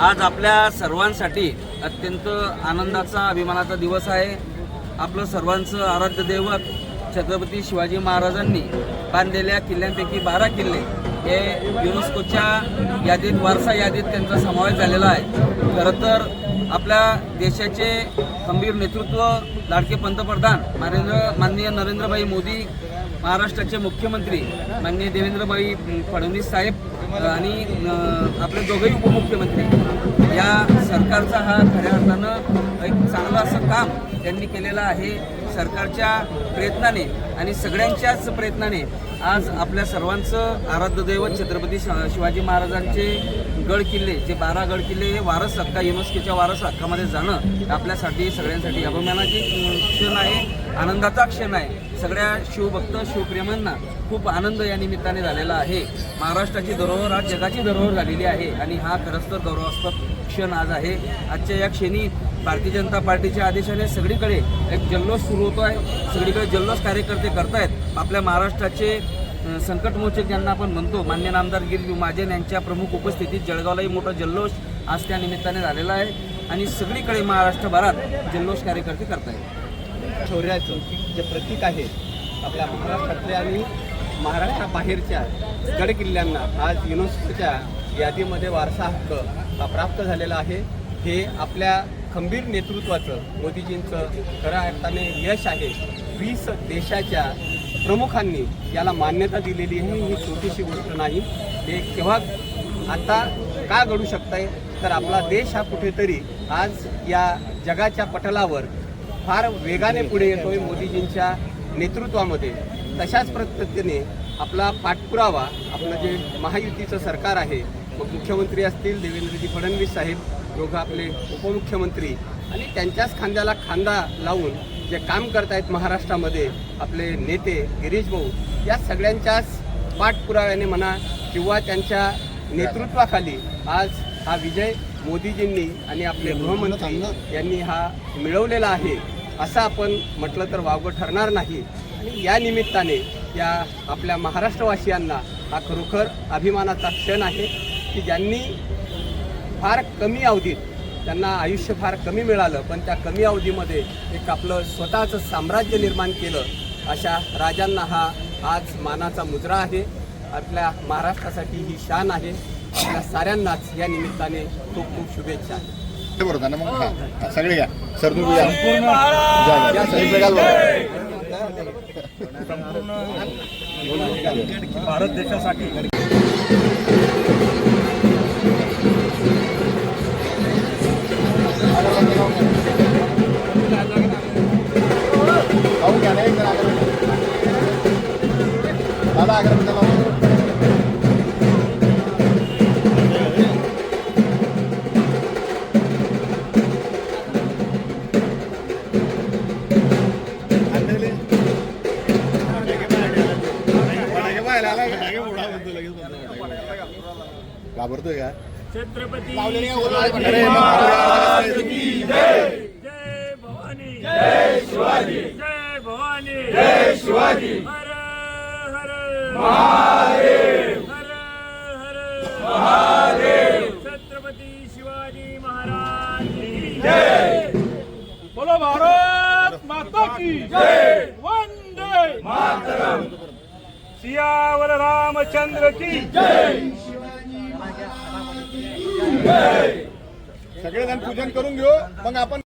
आज आपल्या सर्वांसाठी अत्यंत आनंदाचा अभिमानाचा दिवस आहे. आपलं सर्वांचं आराध्य दैवत छत्रपती शिवाजी महाराजांनी बांधलेल्या किल्ल्यांपैकी बारा किल्ले हे युनेस्कोच्या यादीत वारसा यादीत त्यांचा समावेश झालेला आहे. खरं तर आपल्या देशाचे खंबीर नेतृत्व लाडके पंतप्रधान नरेंद्र माननीय नरेंद्रभाई मोदी महाराष्ट्राचे मुख्यमंत्री माननीय देवेंद्रभाई फडणवीस साहेब आणि आपले दोघेही उपमुख्यमंत्री. या सरकारचा हा खऱ्या अर्थानं एक चांगलं असं काम त्यांनी केलेलं आहे. सरकारच्या प्रयत्नाने आणि सगळ्यांच्याच प्रयत्नाने आज आपल्या सर्वांचं आराध्य दैवत छत्रपती शिवाजी महाराजांचे गड किल्ले जे बारा गड किल्ले हे वारस हक्का युनेस्कोच्या वारस हक्कामध्ये जाणं आपल्यासाठी सगळ्यांसाठी अभिमानाची क्षण आहे आनंदाचा क्षण आहे. सगळ्या शिवभक्त शिवप्रेमांना खूप आनंद या निमित्ताने झालेला आहे. महाराष्ट्राची धरोहर आज जगाची धरोहर झालेली आहे आणि हा खरंच तर गौरवास्पद क्षण आज आहे. आजच्या या क्षणी भारतीय जनता पार्टीच्या आदेशाने सगळीकडे एक जल्लोष सुरू होतो आहे सगळीकडे जल्लोष कार्यकर्ते करतायत. आपल्या महाराष्ट्राचे संकटमोचक ज्यांना आपण म्हणतो मान्य नामदार गिरवी महाजन यांच्या प्रमुख उपस्थितीत जळगावलाही मोठा जल्लोष आज त्या निमित्ताने झालेला आहे आणि सगळीकडे महाराष्ट्रभरात जल्लोष कार्यकर्ते करतायत. शौर्याचं जे प्रतीक आहे आपल्या महाराष्ट्रातल्या आणि महाराष्ट्राबाहेरच्या गडकिल्ल्यांना आज युनेस्कोच्या यादीमध्ये वारसा हक्क हा प्राप्त झालेला आहे. हे आपल्या खंबीर नेतृत्वाचं मोदीजींचं खऱ्या अर्थाने यश आहे. वीस देशाच्या प्रमुखांनी याला मान्यता दिलेली आहे ही छोटीशी गोष्ट नाही. हे केव्हा आता का घडू शकताय? तर आपला देश हा कुठेतरी आज या जगाच्या पटलावर फार वेगाने पुढे येतोय मोदीजींच्या नेतृत्वामध्ये. तशाच पद्धतीने आपला पाठपुरावा आपलं जे महायुतीचं सरकार आहे मग मुख्यमंत्री असतील देवेंद्रजी फडणवीस साहेब दोघं आपले उपमुख्यमंत्री आणि त्यांच्याच खांद्याला खांदा लावून जे काम करतायत महाराष्ट्रामध्ये आपले नेते गिरीश भाऊ या सगळ्यांच्याच पाठपुराव्याने म्हणा किंवा त्यांच्या नेतृत्वाखाली आज हा विजय मोदीजींनी आणि आपले गृहमंत्री यांनी हा मिळवलेला आहे असं आपण म्हटलं तर वावगं ठरणार नाही. आणि या निमित्ताने या आपल्या महाराष्ट्रवासियांना हा खरोखर अभिमानाचा क्षण आहे की ज्यांनी फार कमी अवधीत त्यांना आयुष्य फार कमी मिळालं पण त्या कमी अवधीमध्ये एक आपलं स्वतःचं साम्राज्य निर्माण केलं. अशा राजांना हा आज मानाचा मुजरा आहे. आपल्या महाराष्ट्रासाठी ही शान आहे. आपल्या साऱ्यांनाच या निमित्ताने खूप खूप शुभेच्छा. मग? सगळे घ्या सर तुम्ही बरं. भारत देशासाठी. दादा अगरबत्ती लावा. घाबरतोय का छत्रपती अरे महाराज जय भवानी जय शिवाजी जय भवानी जय शिवाजी महादेव हर हर महादेव छत्रपती शिवाजी महाराज जय बोलो भारत माता की जय। वंदे। मातरम सियावर रामचंद्र की जय। सगळेजण पूजन करून घेऊ मग आपण